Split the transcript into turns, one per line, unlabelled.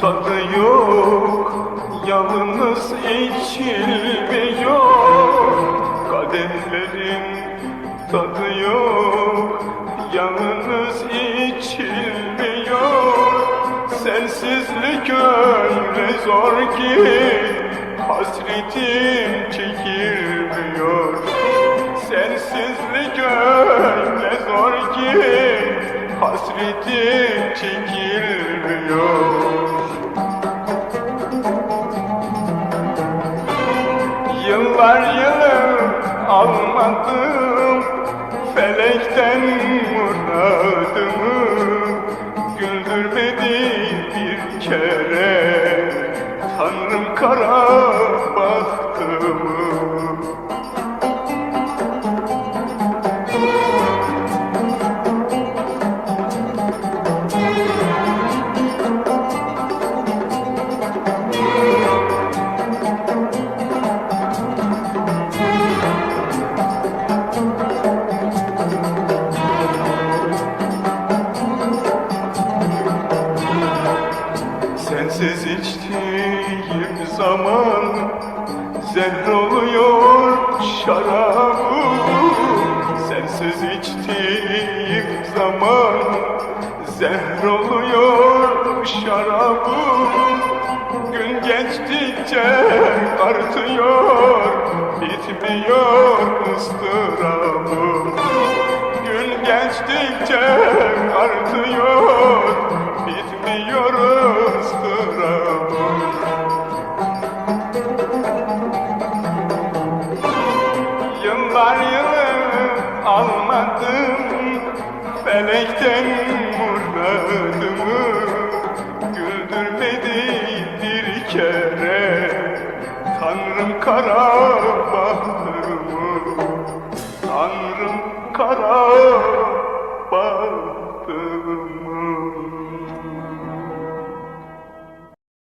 Tadı yok, yalnız içilmiyor Kadehlerin tadı yok, yalnız içilmiyor Sensizlik öyle zor ki hasretim çekilmiyor. Sensizlik öyle zor ki hasretim çekilmiyor. Yılı almadım Felekten muradımı Güldürmedi bir kere Tanrım kara bahtımı içtiğim zaman Zehr oluyor şarabım Sensiz içtiğim zaman Zehr oluyor şarabım Gün geçtikçe artıyor Bitmiyor ıstırabım Yıllar yılı almadım Felekten muradımı Güldürmedi bir kere Tanrım kara